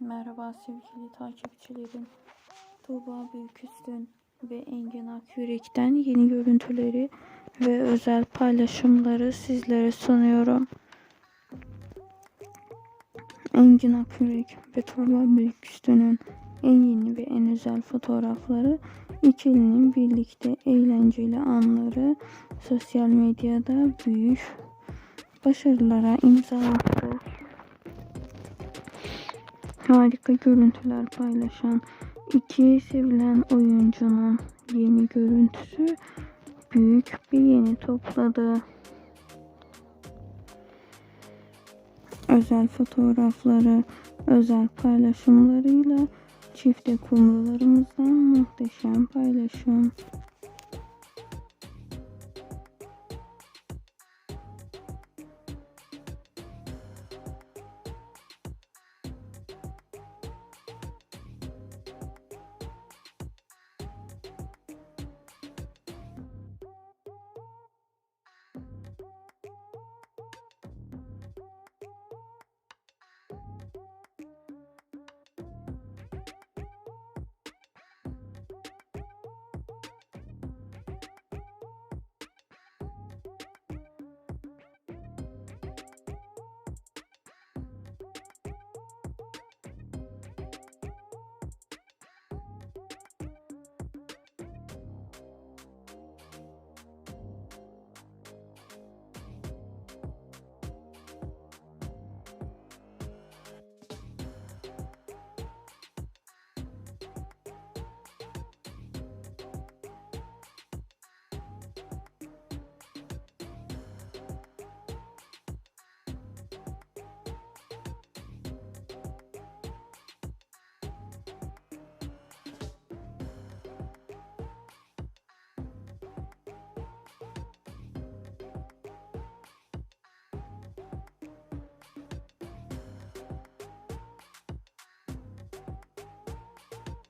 Merhaba sevgili takipçilerim. Tuğba Büyüküstün ve Engin Akyürek'ten yeni görüntüleri ve özel paylaşımları sizlere sunuyorum. Engin Akyürek ve Tuğba Büyüküstün'ün en yeni ve en özel fotoğrafları ikilinin birlikte eğlenceli anları sosyal medyada büyük başarılara imza attı harika görüntüler paylaşan iki sevilen oyuncunun yeni görüntüsü büyük bir yeni topladı. Özel fotoğrafları, özel paylaşımlarıyla çifte kumrularımızdan muhteşem paylaşım.